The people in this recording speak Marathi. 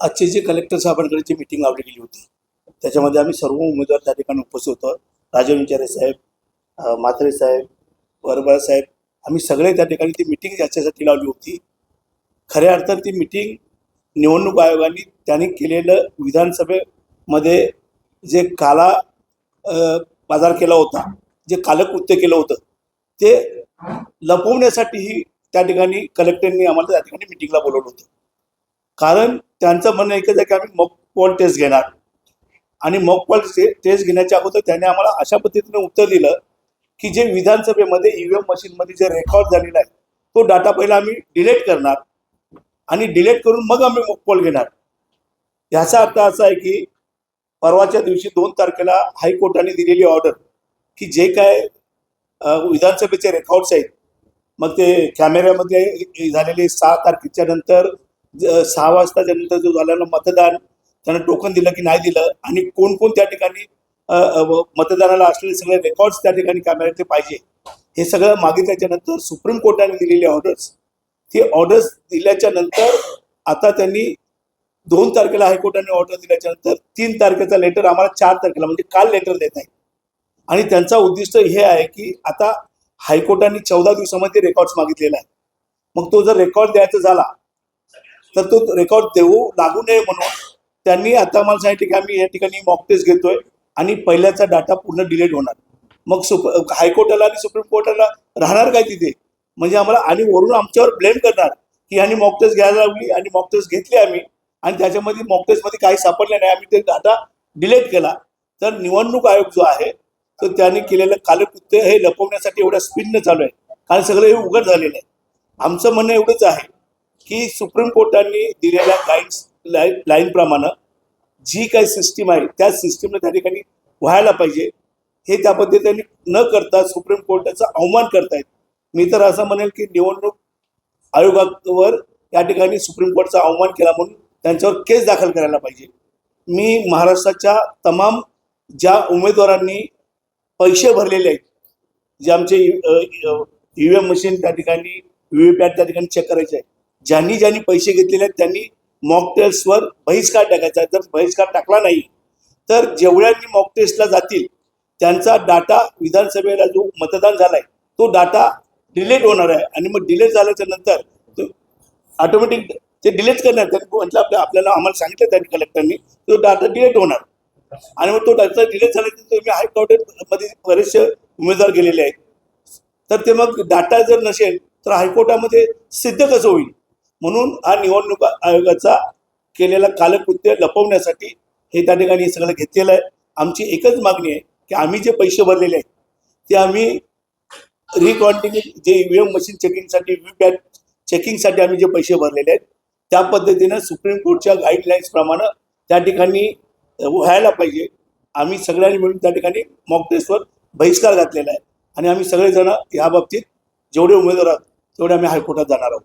आजची जी कलेक्टर साहेबांकडे जी मिटिंग लावली गेली होती त्याच्यामध्ये आम्ही सर्व उमेदवार त्या ठिकाणी उपस्थित होतो. राजन विचारे साहेब म्हात्रे साहेब वरबळ साहेब आम्ही सगळे त्या ठिकाणी ती मिटिंग याच्यासाठी लावली होती. खऱ्या अर्थात ती मिटिंग निवडणूक आयोगाने त्यांनी केलेलं विधानसभेमध्ये जे काला बाजार केला होता जे कालकृत्य केलं होतं ते लपवण्यासाठीही त्या ठिकाणी कलेक्टरनी आम्हाला त्या ठिकाणी मिटिंगला बोलवलं होतं. कारण त्यांचं म्हणणं एकच आहे की आम्ही मॉक पॉल टेस्ट घेणार. आणि मॉक पॉल टेस्ट घेण्याच्या अगोदर त्याने आम्हाला अशा पद्धतीने उत्तर दिलं की जे विधानसभेमध्ये ईव्हीएम मशीनमध्ये जे रेकॉर्ड झालेला आहे तो डाटा पहिला आम्ही डिलीट करणार. आणि डिलीट करून मग आम्ही मॉक पॉल घेणार. ह्याचा अर्थ असा आहे की परवाच्या दिवशी दोन तारखेला हायकोर्टाने दिलेली ऑर्डर की जे काय विधानसभेचे रेकॉर्ड्स आहेत मग ते कॅमेऱ्यामध्ये झालेले सहा तारखेच्या नंतर सहा वाजताच्या नंतर जो झालेलं मतदान त्यानं टोकन दिलं की नाही दिलं आणि कोण कोण त्या ठिकाणी मतदानाला असलेले सगळे रेकॉर्ड्स त्या ठिकाणी कॅमेऱ्यातले पाहिजे. हे सगळं मागितल्याच्या नंतर सुप्रीम कोर्टाने दिलेले ऑर्डर्स ते ऑर्डर्स दिल्याच्या नंतर आता त्यांनी दोन तारखेला हायकोर्टाने ऑर्डर दिल्याच्या नंतर तीन तारखेचा लेटर आम्हाला चार तारखेला म्हणजे काल लेटर देत आहे आणि त्यांचा उद्दिष्ट हे आहे की आता हायकोर्टाने चौदा दिवसामध्ये रेकॉर्ड्स मागितलेला आहे. मग तो जर रेकॉर्ड द्यायचा झाला तर तो रेकॉर्ड देऊ लागू नये म्हणून. त्यांनी आता मला सांगितलं की आम्ही या ठिकाणी मॉक टेस्ट घेतोय आणि पहिल्याचा डाटा पूर्ण डिलीट होणार. मग सुप हायकोर्टाला आणि सुप्रीम कोर्टाला राहणार काय तिथे? म्हणजे आम्हाला आणि वरून आमच्यावर ब्लेम करणार की यांनी मॉक टेस्ट घ्यायला लावली आणि मॉक टेस्ट घेतली आम्ही. आणि त्याच्यामध्ये मॉक टेस्टमध्ये काही सापडले नाही. आम्ही ते डाटा डिलीट केला. तर निवडणूक आयोग जो आहे तर त्यांनी केलेलं कालकृत्य हे लपवण्यासाठी एवढ्या स्पीडनं चालू आहे. कारण सगळं हे उघड झालेलं आहे. आमचं म्हणणं एवढंच आहे. की सुप्रीम कोर्टाने दिलेल्या गाईड्स लाईन लाईनप्रमाणे जी काही सिस्टीम आहे त्या सिस्टीमला त्या ठिकाणी व्हायला पाहिजे. हे त्या पद्धतीने न करता सुप्रीम कोर्टाचा अवमान करतायत. मी तर असं म्हणेल की निवडणूक आयोगावर या ठिकाणी सुप्रीम कोर्टचा अवमान केला म्हणून त्यांच्यावर केस दाखल करायला पाहिजे. मी महाराष्ट्राच्या तमाम ज्या उमेदवारांनी पैसे भरलेले आहेत जे आमचे ई व्ही एम मशीन त्या ठिकाणी व्ही पॅट त्या ठिकाणी चेक करायचे आहे ज्यांनी ज्यांनी पैसे घेतलेले आहेत त्यांनी मॉक टेस्टवर बहिष्कार टाकायचा आहे. जर बहिष्कार टाकला नाही तर जेवढ्यांनी मॉक टेस्टला जातील त्यांचा डाटा विधानसभेला जो मतदान झालाय तो डाटा डिलेट होणार आहे. आणि मग डिलेट झाल्याच्यानंतर तो ऑटोमॅटिक ते डिलीट करणार. त्यांनी म्हटलं आपल्या आपल्याला आम्हाला सांगितलं त्यांनी कलेक्टरनी तो डाटा डिलेट होणार. आणि मग तो डाटा डिलेट झाल्यानंतर तुम्ही हायकोर्टामध्ये बरेचसे उमेदवार गेलेले आहेत. तर ते मग डाटा जर नसेल तर हायकोर्टामध्ये सिद्ध कसं होईल? म्हणून हा निवडणूक आयोगाचा केलेला कालकृत्य लपवण्यासाठी हे त्या ठिकाणी सगळं घेतलेलं आहे. आमची एकच मागणी आहे की आम्ही जे पैसे भरलेले आहेत ते आम्ही रिकॉन्टिन्यू जे ईव्हीएम मशीन चेकिंगसाठी व्हीपॅट चेकिंगसाठी आम्ही जे पैसे भरलेले आहेत त्या पद्धतीनं सुप्रीम कोर्टच्या गाईडलाईन्सप्रमाणे त्या ठिकाणी व्हायला पाहिजे. आम्ही सगळ्यांनी मिळून त्या ठिकाणी मॉक टेस्टवर बहिष्कार घातलेला आहे. आणि आम्ही सगळेजण या बाबतीत जेवढे उमेदवार आहोत तेवढे आम्ही हायकोर्टात जाणार आहोत.